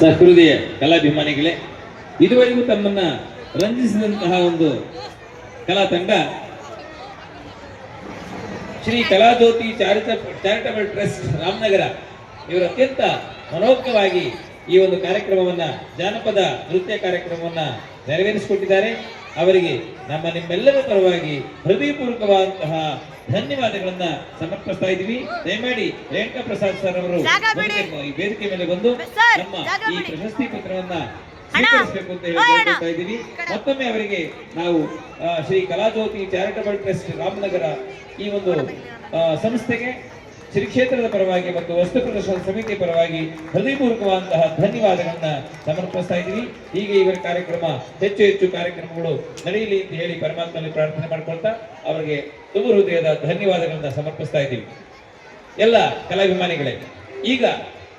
ಸಹೃದಯ ಕಲಾಭಿಮಾನಿಗಳೇ, ಇದುವರೆಗೂ ತಮ್ಮನ್ನ ರಂಜಿಸಿದಂತಹ ಒಂದು ಕಲಾ ತಂಡ ಶ್ರೀ ಕಲಾಜ್ಯೋತಿ ಚಾರಿಟ ಚಾರಿಟಬಲ್ ಟ್ರಸ್ಟ್ ರಾಮನಗರ, ಇವರು ಅತ್ಯಂತ ಮನೋಜ್ಞವಾಗಿ ಈ ಒಂದು ಕಾರ್ಯಕ್ರಮವನ್ನ ಜಾನಪದ ನೃತ್ಯ ಕಾರ್ಯಕ್ರಮವನ್ನ ನೆರವೇರಿಸಿಕೊಟ್ಟಿದ್ದಾರೆ. ಅವರಿಗೆ ನಮ್ಮ ನಿಮ್ಮೆಲ್ಲರ ಪರವಾಗಿ ಹೃದಯಪೂರ್ವಕವಾದಂತಹ ಧನ್ಯವಾದಗಳನ್ನ ಸಮರ್ಪಿಸ್ತಾ ಇದ್ದೀವಿ. ದಯಮಾಡಿ ರೇಣುಕಾ ಪ್ರಸಾದ್ ಸರ್ ಅವರು ಈ ವೇದಿಕೆ ಮೇಲೆ ಬಂದು ನಮ್ಮ ಈ ಪ್ರಶಸ್ತಿ ಪತ್ರವನ್ನ ಸ್ವೀಕರಿಸಬೇಕು ಅಂತ ಹೇಳ್ತಾ ಇದ್ದೀವಿ. ಮತ್ತೊಮ್ಮೆ ಅವರಿಗೆ ನಾವು ಶ್ರೀ ಕಲಾಜ್ಯೋತಿ ಚಾರಿಟಬಲ್ ಟ್ರಸ್ಟ್ ರಾಮನಗರ ಈ ಒಂದು ಸಂಸ್ಥೆಗೆ ಶ್ರೀ ಕ್ಷೇತ್ರದ ಪರವಾಗಿ ಮತ್ತು ವಸ್ತು ಪ್ರದರ್ಶನ ಸಮಿತಿ ಪರವಾಗಿ ಹೃದಯಪೂರ್ವಕವಾದಂತಹ ಧನ್ಯವಾದಗಳನ್ನ ಸಮರ್ಪಿಸ್ತಾ ಇದ್ದೀವಿ. ಹೀಗೆ ಇವರ ಕಾರ್ಯಕ್ರಮ, ಹೆಚ್ಚು ಹೆಚ್ಚು ಕಾರ್ಯಕ್ರಮಗಳು ನಡೆಯಲಿ ಅಂತ ಹೇಳಿ ಪರಮಾತ್ಮನಲ್ಲಿ ಪ್ರಾರ್ಥನೆ ಮಾಡ್ಕೊಳ್ತಾ ಅವರಿಗೆ ತುಂಬ ಹೃದಯದ ಧನ್ಯವಾದಗಳನ್ನ ಸಮರ್ಪಿಸ್ತಾ ಇದ್ದೀವಿ. ಎಲ್ಲ ಕಲಾಭಿಮಾನಿಗಳೇ, ಈಗ